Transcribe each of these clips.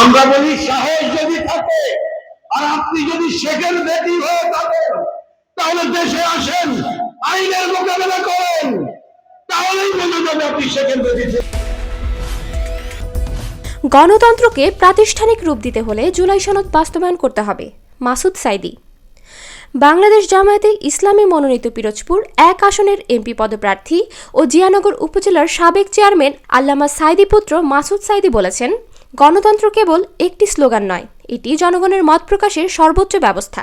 আমরা বলি, সাহস যদি থাকে আর আপনি যদি শেখের বেটি হয়ে থাকেন, তাহলে দেশে আসেন, আইনের মোকাবেলা করেন। তাহলেই বোঝা যাবে আপনি শেখের বেটি গণতন্ত্রকে প্রাতিষ্ঠানিক রূপ দিতে হলে জুলাই সনদ বাস্তবায়ন করতে হবে, মাসুদ সাইদি। বাংলাদেশ জামায়াতে ইসলামী মনোনীত পিরোজপুর এক আসনের এমপি পদপ্রার্থী ও জিয়ানগর উপজেলার সাবেক চেয়ারম্যান আল্লামা সাইদি পুত্র মাসুদ সাইদি বলেছেন গণতন্ত্র কেবল একটি স্লোগান নয়, এটি জনগণের মত প্রকাশের সর্বোচ্চ ব্যবস্থা।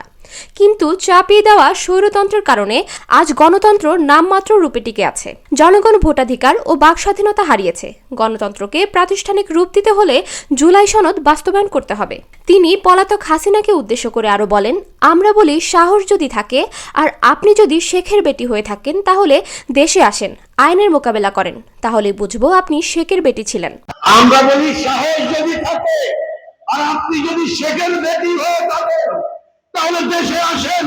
কিন্তু চাপিয়ে দেওয়া স্বৈরতন্ত্রের কারণে আজ গণতন্ত্র নামমাত্র রূপে টিকে আছে। জনগণ ভোটাধিকার ও বাক স্বাধীনতা হারিয়েছে। গণতন্ত্রকে প্রাতিষ্ঠানিক রূপ দিতে হলে জুলাই সনদ বাস্তবায়ন করতে হবে। তিনি পলাতক হাসিনাকে উদ্দেশ্য করে আরও বলেন, আমরা বলি সাহস যদি থাকে, আর আপনি যদি শেখের বেটি হয়ে থাকেন, তাহলে দেশে আসেন, আইনের মোকাবেলা করেন। তাহলে বুঝব আপনি শেখের বেটি ছিলেন। আমরা বলি, সাহস যদি থাকে, আর আপনি যদি শেখের বেটি হয়ে থাকেন, তাহলে দেশে আসেন,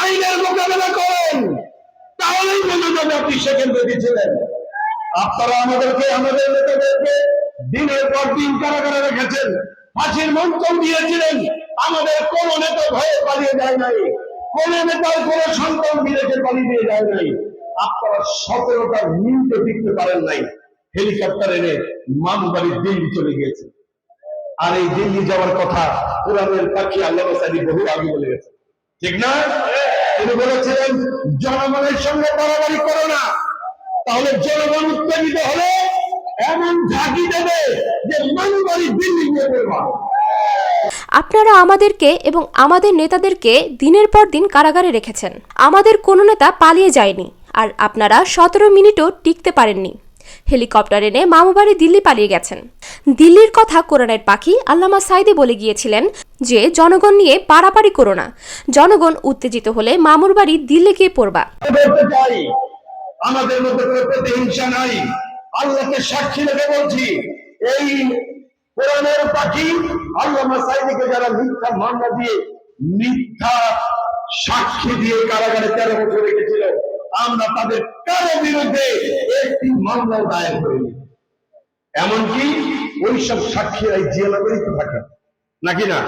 আইনের মোকাবেলা করেন। তাহলেই বোঝা যাবে আপনি শেখের বেটি ছিলেন। আপনারা আমাদেরকে, আমাদের নেতাদেরকে দিনের পর দিন কারাগারে রেখেছেন, ফাঁসির মন্ত্রণ দিয়েছিলেন। আমাদের কোন নেতা ভয়ে পালিয়ে যায় নাই, কোন নেতার কোন সন্তান বিদেশে পালিয়ে দিয়ে যায় নাই। আপনারা সতেরোটা মিনিটে টিকতে পারেন নাই। হেলিকপ্টার এনে মামু বাড়ির দিল্লি চলে গিয়েছে। আর এই দিল্লি যাওয়ার কথা কোরআনের পাখি আল্লাহ সাদি বহু আগে বলে গেছে। ঠিক না? তিনি বলেছিলেন, জনগণের সঙ্গে বাড়াবাড়ি করো না। তাহলে জনগণ উত্তেজিত হলে এমন ঝাঁকি দেবে যে মানু বাড়ি দিল্লি নিয়ে পড়বা আপনারা আমাদেরকে এবং আমাদের নেতাদেরকে দিনের পর দিন কারাগারে রেখেছেন। আমাদের কোনো নেতা পালিয়ে যায়নি। আর আপনারা সতেরো মিনিটও টিকতে পারেননি। হেলিকপ্টার এনে মামুবাড়ি দিল্লি পালিয়ে গেছেন। দিল্লির কথা কোরআনের পাখি আল্লামা সাইদি বলে গিয়েছিলেন যে, জনগণ নিয়ে পারাপারি করো না। জনগণ উত্তেজিত হলে মামুর বাড়ি দিল্লি গিয়ে পড়বা। আমাদের মধ্যে কোনো প্রতিহিংসা নাই। আল্লাহকে সাক্ষী রেখে বলছি, এই কোরআনের পাখি আল্লামা সাইদিকে যারা মিথ্যা দিয়ে মিথ্যা সাক্ষী দিয়ে কারাগারে তেরো বছর রেখেছিল আমরা তাদের কারও বিরুদ্ধে একটি মামলাও দায়ের করিনি। এমনকি ওই সব সাক্ষীরাই জিয়ানগরী থাকে নাকি না?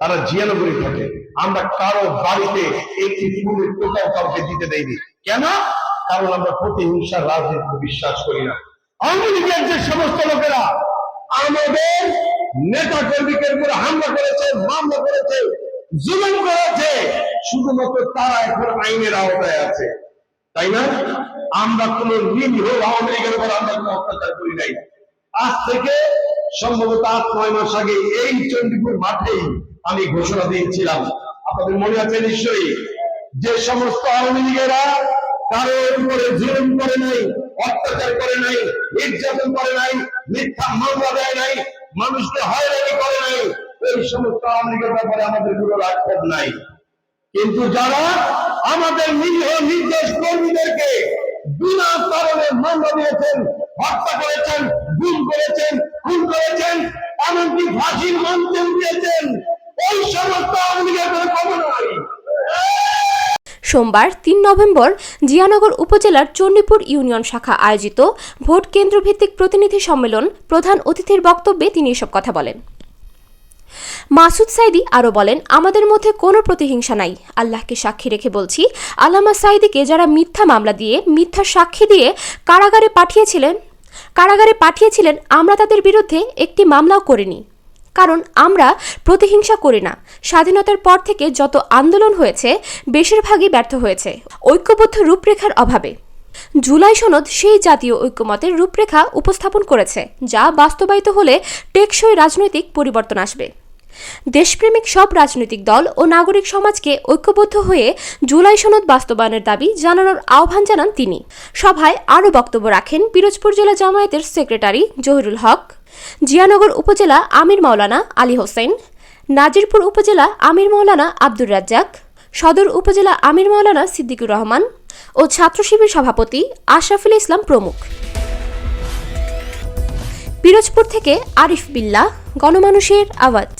তারা জিয়ানগরী থাকে। আমরা কারও বাড়িতে একটি ফুলের টোকাও কাউকে দিতে দেয়নি কেন? কারণ আমরা প্রতিহিংসার রাজনীতি বিশ্বাস করি না। আওয়ামী লীগের যে সমস্ত লোকেরা, আমাদের নেতা কর্মীদের উপরে হামলা করেছে, মামলা করেছে, জুলুম করেছে, শুধুমাত্র তারা এখন আইনের আওতায় আছে। তাই না? আমরা কোন নিরীহ আওয়ামী লীগের উপর আমরা কোনো অত্যাচার করি নাই। আজ থেকে সম্ভবত আট, নয় মাস আগে এই চণ্ডীপুর মাঠেই আমি ঘোষণা দিয়েছিলাম। আপনাদের মনে আছে নিশ্চয়ই? যে সমস্ত আওয়ামী লীগেরা কারোর উপরে জুলুম করে নাই, অত্যাচার করে নাই, নির্যাতন করে নাই, মিথ্যা মামলা দেয় নাই, মানুষকে হয়রানি করে নাই, এই সমস্ত আওয়ামী লীগের ব্যাপারে আমাদের কোনো আক্ষেপ নাই। কিন্তু যারা আমাদের নিরীহ নির্দেশ কর্মীদেরকে বিনা কারণে মামলা দিয়েছেন, হত্যা করেছেন, গুম করেছেন, খুন করেছেন, এমনকি ফাঁসির মঞ্চন দিয়েছেন। ওই সমস্ত আওয়ামী লীগের খবর সোমবার তিন নভেম্বর জিয়ানগর উপজেলার চণ্ডীপুর ইউনিয়ন শাখা আয়োজিত ভোট কেন্দ্রভিত্তিক প্রতিনিধি সম্মেলন প্রধান অতিথির বক্তব্যে তিনি এসব কথা বলেন। মাসুদ সাইদি আরও বলেন, আমাদের মধ্যে কোনো প্রতিহিংসা নাই। আল্লাহকে সাক্ষী রেখে বলছি, আল্লামা সাইদিকে যারা মিথ্যা মামলা দিয়ে, মিথ্যা সাক্ষী দিয়ে কারাগারে পাঠিয়েছিলেন কারাগারে পাঠিয়েছিলেন, আমরা তাদের বিরুদ্ধে একটি মামলাও করিনি। কারণ আমরা প্রতিহিংসা করি না। স্বাধীনতার পর থেকে যত আন্দোলন হয়েছে, বেশিরভাগই ব্যর্থ হয়েছে। ঐক্যবদ্ধ রূপরেখার অভাবে। জুলাই সনদ সেই জাতীয় ঐক্যমতের রূপরেখা উপস্থাপন করেছে, যা বাস্তবায়িত হলে টেকসই রাজনৈতিক পরিবর্তন আসবে। দেশপ্রেমিক সব রাজনৈতিক দল ও নাগরিক সমাজকে ঐক্যবদ্ধ হয়ে জুলাই সনদ বাস্তবায়নের দাবি জানানোর আহ্বান জানান তিনি। সভায় আরও বক্তব্য রাখেন পিরোজপুর জেলা জামায়াতের সেক্রেটারি জহিরুল হক, জিয়ানগর উপজেলা আমির মাওলানা আলী হোসেন, নাজিরপুর উপজেলা আমির মাওলানা আব্দুর রাজ্জাক, সদর উপজেলা আমির মাওলানা সিদ্দিকুর রহমান ও ছাত্র শিবির সভাপতি আশরাফুল ইসলাম প্রমুখ। পিরোজপুর থেকে আরিফ বিল্লা গণমানুষের আওয়াজ।